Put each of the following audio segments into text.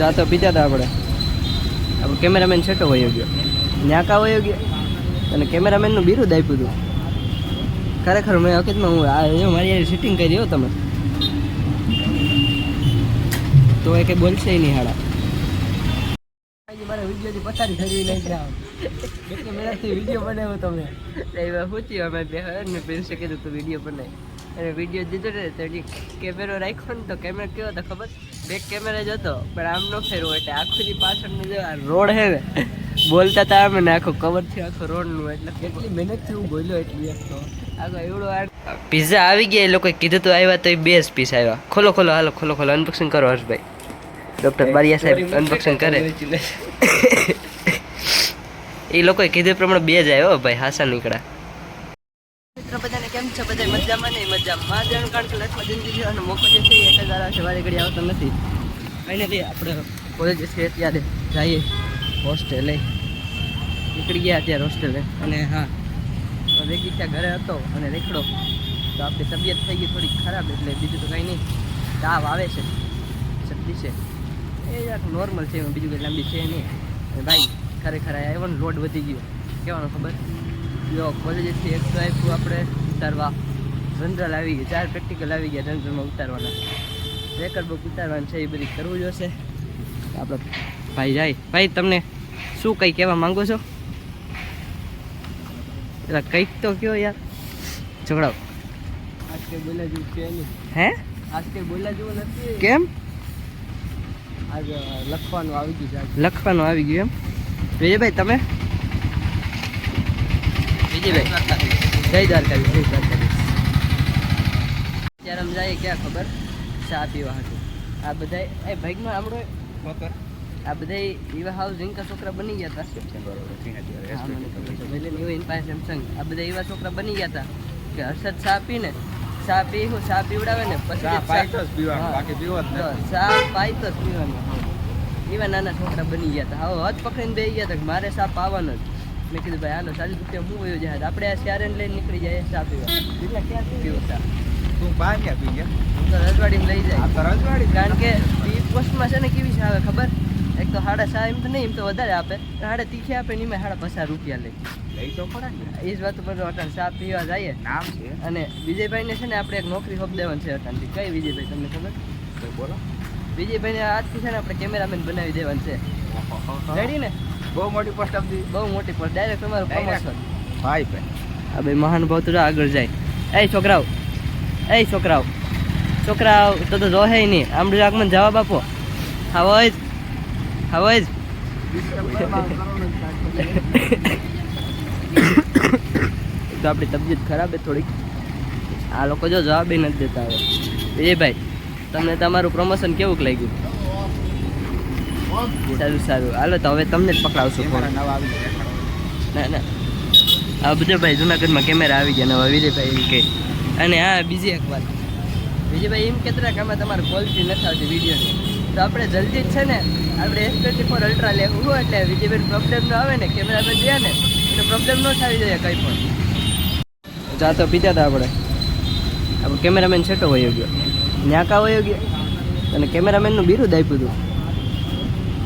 ચા તો પીતા હતા આપણે. આપણે કેમેરામેન છેટો વયો ગયો. ન્યાકા વયો ગયો. અને કેમેરામેનનું બિરુદ આપ્યું હતું. ખરેખર મેં હકીકતમાં હું આ મારી યાર સિટિંગ કરી હો તમે. તો એ કંઈ બોલશે નહીં હાડા. મારા વિડીયોથી પથારી ફેરવી લઈ જાઓ એટલે મેરાથી વીડિયો બનાવ્યો તમે. એવા પૂછ્યું અમે બે ને પ્રિન્સે કીધું તું વીડિયો બનાવી અને વીડિયો દીધો ને તો કેમેરો રાખ્યો ને તો કેમેરો કેવો હતો ખબર? બેક કેમેરા જ હતો પણ આમ ન ફેરવો એટલે આખું પાછળનું જે રોડ હે ને બોલતા હતા અમે ને આખો કવર થયો આખો રોડનું એટલે કેટલી મહેનતથી હું બોલ્યો એટલી એક તો. આખો એવડો પિઝા આવી ગયા એ લોકોએ કીધું તો આવ્યા તો એ બે જ પીસ આવ્યા. ખોલો ખોલો હાલો ખોલો ખોલો અનબોક્સિંગ કરો હર્ષભાઈ. ડૉક્ટર બારિયા સાહેબ અનબોક્સિંગ કરે. એ લોકોએ કીધું પ્રમાણે બે જ આવ્યો ભાઈ હાસા નીકળ્યા. છે બધા મજામાં નહીં મજામાં. જાણ કારણ કે લાઈફમાં જિંદગી અને મોકો જે છે એક હજાર સવારે વારે ઘડી આવતો નથી. ફાઇનલી આપણે કોલેજ છે, અત્યારે જઈએ હોસ્ટેલે નીકળી ગયા અત્યારે હોસ્ટેલે અને હા રેગી ત્યાં ઘરે હતો અને રેખડો. તો આપણી તબિયત થઈ ગઈ થોડી ખરાબ એટલે બીજું તો કંઈ નહીં. તાવ આવે છે, શરદી છે. એ યાર નોર્મલ છે બીજું કંઈ લાંબી છે નહીં. અને ભાઈ, ખરેખર આવ્યો ને લોડ વધી ગયો. કહેવાનું ખબર? જો કોલેજથી એક તો આપણે. ઉતારવા. જનરલ આવી ગયા ચાર પ્રેક્ટિકલ આવી ગયા જનરલમાં ઉતારવાના. રેકર્ડ બુક ઉતારવાનું છે એ બધી કરવું જોશે. આપણે ભાઈ જાય. ભાઈ તમને શું કંઈ કહેવા માંગો છો? પેલા કંઈક તો કયો યાર. ઝઘડાવ. આજ કંઈ બોલ્યા જેવું છે નહીં. હે? આજ કંઈ જેવું નથી. કેમ? આજ લખવાનું આવી ગયું છે લખવાનું આવી ગયું એમ. વિજયભાઈ તમે? વિજયભાઈ. જય દ્વારકાધીશ જય દ્વારકાધીશ. ત્યારે અમે જઈએ ક્યાં ખબર? ચા પીવા હતું. આ બધા એ ભાઈકમાં આપણો આ બધા એવા હાઉસ ઝીંકા છોકરા બની ગયા હતા. સેમસંગ આ બધા એવા છોકરા બની ગયા હતા કે હર્ષદ ચા પીને ચા પી હું ચા પીવડાવે ને પછી ચા પાય તો જ પીવાનું. એવા નાના છોકરા બની ગયા હતા. હવે હદ પકડીને બેસી ગયા હતા મારે ચા પાવાનો જ. મેં કીધું ભાઈ હાલો ચાલીસ રૂપિયા હું વયો જાય આપણે આ શિયારેને લઈને નીકળી જાય ચા પીવા. ક્યાં ચા. તું બાન્યા પી ગયા? હું તો રજવાડીમાં લઈ જાય. આ તો રજવાડી કારણ કે એ પોસ્ટમાં છે ને કેવી છે આવે ખબર? એક તો સાડા સા એમ તો નહીં એમ તો વધારે આપે. સાડા તીખી આપે ને એમાં સાડા પચાસ રૂપિયા લે. લઈ તો પડે ને. એ જ વાત પર અટાણ ચા પીવા જઈએ. નામ છે? અને વિજયભાઈને છે ને આપણે એક નોકરી હોપ દેવાની છે અટાણથી. કઈ વિજયભાઈ તમને ખબર? બોલો. વિજયભાઈને આજથી છે ને આપણે કેમેરામેન બનાવી દેવાનું છે. રેડી ને? બહુ મોટી પોસ્ટ આપી બહુ મોટી પોસ્ટ ડાયરેક્ટ તમારું પ્રમોશન ભાઈ ભાઈ. આ ભાઈ મહાનુભાવ તો આગળ જાય. એ છોકરાઓ એ છોકરાઓ. છોકરાઓ તો તો જોહે નહીં. આમ આગમન જવાબ આપો. હવે જ. હવે જ. તો આપણી તબિયત ખરાબ છે થોડીક. આ લોકો જો જવાબ નથી દેતા હવે. ભાઈ તમને તમારું પ્રમોશન કેવું લાગ્યું? સારું સારું. હાલો તો હવે તમને જ પકડાવશું ફોન ના ના. આ બધા જુનાગઢમાં કેમેરા આવી ગયા ને હવે વિજયભાઈ એમ કે. અને હા બીજી એક વાત. વિજયભાઈ એમ કહેતા કે આમાં તમારે ક્વોલિટી નથી આવતી વિડીયોની. તો આપણે જલ્દી જ છે ને આપણે એસ ટ્વેન્ટી ફોર અલ્ટ્રા લેવું હોય એટલે વિજયભાઈ પ્રોબ્લેમ ન આવે ને કેમેરામેન ગયા ને એટલે પ્રોબ્લેમ ન થવી જોઈએ કંઈ પણ. જા તો પીતા હતા આપણે. આપણે કેમેરામેન છેટો વયો ગયો. ન્યાકા વયો ગયો. અને કેમેરામેનનું બિરુદ આપ્યું હતું.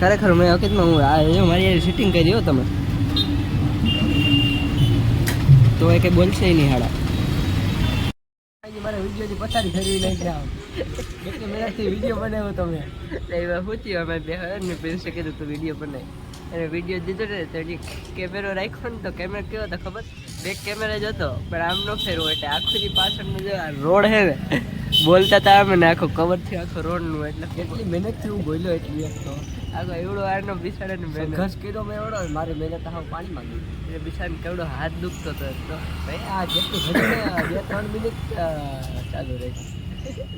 ખરેખર મેં હકીકતમાં હું આ મારી સિટિંગ કરી દો તમે. તો એ કંઈ બોલશે નહીં હાડા. મારે વિડીયોથી પથારી ફેરવી લઈ જાઓ એટલે મેળાથી વીડિયો બનાવ્યો તમે પૂછ્યું અમે બે ને પ્રિન્સે કીધું તું વીડિયો બનાવી અને વીડિયો દીધો ને તો કેમેરો રાખ્યો ને તો કેમેરો કેવો હતો ખબર? બેક કેમેરા જ હતો પણ આમ ન ફેરવો એટલે આખું જે જે આ રોડ હે ને બોલતા હતા આમ ને આખો કવર થયો આખો રોડનું એટલે કેટલી મહેનતથી હું બોલ્યો એટલી એક તો. આખો એવડો આનો બિચારાને મેં ઘસ કીધો મેં એવડો મારી મહેનત હાવ પાણી માંગી એટલે બિચારાને કેવડો હાથ દુખતો હતો તો. ભાઈ આ જેટલું બે ત્રણ મિનિટ ચાલુ રહે.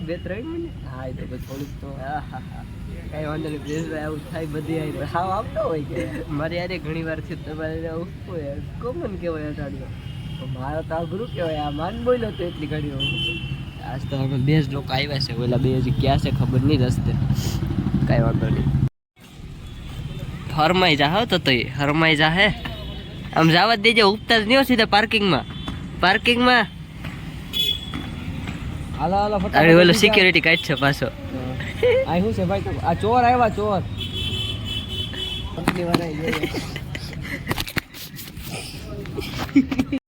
બે ત્રણ મિનિટ? હા એ તો પછી થોડીક તો. હા હા હા. કાંઈ વાંધો નહીં પ્રિન્સભાઈ આવું થાય બધી આવી હાવ આવતો હોય કે. મારે યારે ઘણી વાર થયું તમારે આવું કોમન કહેવાય અટાડ્યો તો મારો તો અઘરું કહેવાય આ માન બોલ્યો તો એટલી ઘડી આજ તો અમે બે જ લોકો આવ્યા છે ઓલા બે હજી ક્યાં છે ખબર નહીં રસ્તે. કાંઈ વાંધો નહીં. હરમાઈ જા હો તો તો હરમાઈ જા હે. આમ જવા દેજે ઉપતા જ નહીં સીધા પાર્કિંગમાં. પાર્કિંગમાં? હાલો હાલો અરે ઓલો સિક્યુરિટી કાઢ છે પાછો. આ શું છે ભાઈ? આ ચોર આવ્યા ચોર.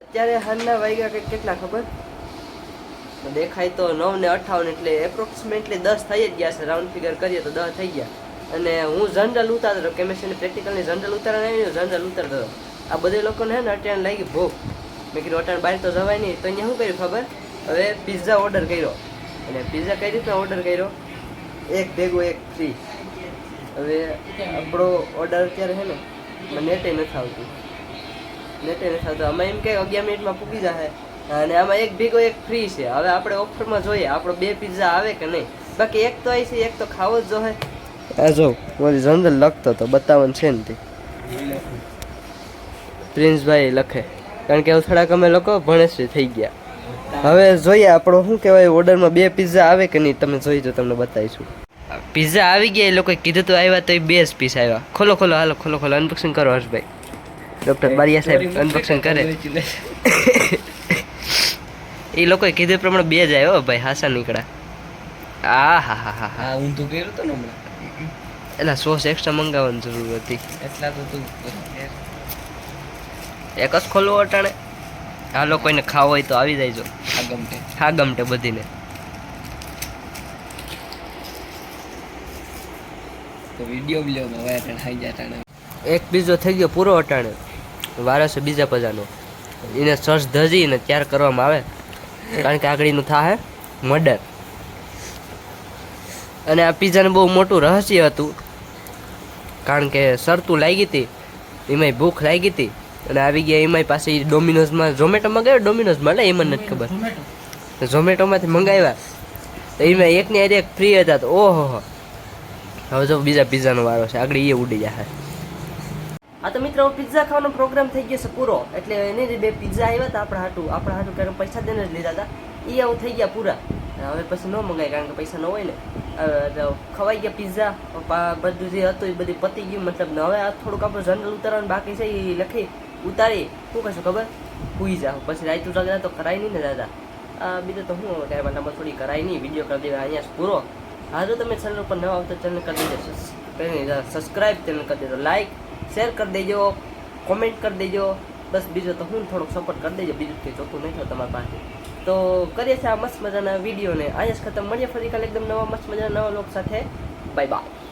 અત્યારે હાલના વાગ્યા કંઈક કેટલા ખબર? દેખાય તો નવ ને અઠાવન એટલે એપ્રોક્સિમેટલી દસ થઈ જ ગયા છે. રાઉન્ડ ફિગર કરીએ તો દસ થઈ ગયા. અને હું જનરલ ઉતારતો કેમેસ્ટ્રીની પ્રેક્ટિકલની જનરલ ઉતારવા આવી જનરલ ઉતારતો આ બધા લોકોને હે ને અટાણ લાગી ભૂખ. મેં કીધું, અટાણ બહાર તો જવાય નહીં. તો અહીંયા શું કર્યું ખબર? હવે પિઝા ઓર્ડર કર્યો. અને પિઝા કઈ રીતના ઓર્ડર કર્યો? એક ભેગો, એક ફ્રી હવે આપણો ઓર્ડર અત્યારે છે ને નેટે નથી આવતું. નેટે નથી આવતું. આમાં એમ કે અગિયાર મિનિટમાં પૂકી જશે અને આમાં એક ભેગો, એક ફ્રી છે. હવે આપણે ઓફરમાં જોઈએ, આપણો બે પિઝા આવે કે નહીં. બાકી એક તો આવી છે, એક તો ખાવો જ જોઈએ આ જો મારી જનરલ લખતો તો બતાવવાનું છે ને તે. પ્રિન્સભાઈ લખે. કારણ કે થોડાક અમે લોકો ભણેશ્રી થઈ ગયા. હવે જોઈએ આપણો શું કહેવાય, ઓર્ડરમાં બે પીઝા આવે કે નહીં, તમે જોઈ જો તમને બતાવીશું. પિઝા આવી ગયા, એ લોકોએ કીધું તો આવ્યા તો એ બે જ પીસ આવ્યા. ખોલો ખોલો, હાલો, ખોલો ખોલો અનબોક્સિંગ કરો હર્ષભાઈ. ડૉક્ટર બારિયા સાહેબ અનબોક્સિંગ કરે. એ લોકોએ કીધું પ્રમાણે બે જ આવ્યો ભાઈ, હાસા નીકળ્યા. આ હા હા હા હા, ઊંધું કર્યું હતું ને હમણાં? એલા સોસ એક્સ્ટ્રા મંગાવવાની જરૂર હતી. એટલા તો તું એક જ ખોલવો અટાણે. આ લોકોને ખાવો હોય તો આવી જાયજો. હા ગમટે હા ગમટે બધીને. તો વીડિયો વિડીયોમાં હવે અટાણે ખાઈ જાય અટાણે. એક બીજો થઈ ગયો પૂરો અટાણે. વારસ બીજા પજાનો. એને સર્ચ ધજીને ત્યાર કરવામાં આવે. કારણ કે આગળનું થાય મર્ડર અને આ પિઝાને બહુ મોટું રહસ્ય હતું. કારણ કે શરતું લાગી હતી, એમાંય ભૂખ લાગી હતી, અને આવી ગયા એમાંય પાસે ડોમિનોઝમાં ઝોમેટોમાં ગયો ડોમિનોઝમાં એટલે એમાં નથી ખબર. ઝોમેટોમાંથી મંગાવ્યા. તો એમાં એકની એક ફ્રી હતા તો ઓહો હવે જો બીજા પિઝાનો વારો છે, આગળ એ ઉડી જશે. આ તો મિત્રો, પિઝા ખાવાનો પ્રોગ્રામ થઈ ગયો છે પૂરો. એટલે એની બે પિઝા આવ્યા હતા, આપણા હાટું આપણા હાટું કારણ પૈસા દઈને જ લીધા હતા. એ આવું થઈ ગયા પૂરા. હવે પછી ન મંગાય, કારણ કે પૈસા ન હોય ને. ખવાઈ ગયા પિઝા બધું જે હતું એ બધી પતી ગયું. મતલબ હવે આ થોડુંક આપણે જનરલ ઉતારવાનું બાકી છે, એ લખી ઉતારી શું કહેશું ખબર? પૂઈ જાઓ. પછી રાઈતું રગડા તો કરાય નહીં ને દાદા. બીજું તો હું કાંઈ નંબર થોડી કરાય નહીં. વીડિયો કરી દેવા અહીંયા પૂરો. હા, જો તમે ચેનલ ઉપર નવા આવતા ચેનલ કરી દેજો. સબસ્ક્રાઈબ ચેનલ કરી દેજો. લાઈક શેર કરી દેજો. કોમેન્ટ કરી દેજો. બસ બીજો તો હું થોડોક સપોર્ટ કરી દેજો. બીજું કંઈ ચોખ્ખું નહીં થાય તમારી પાસે. તો કરીએ છીએ આ મસ્ત મજાના વિડીયોને. અહીંયા જ ખતમ. મળીએ ફરી કાલે એકદમ નવા મસ્ત મજાના નવા લોક સાથે. Bye bye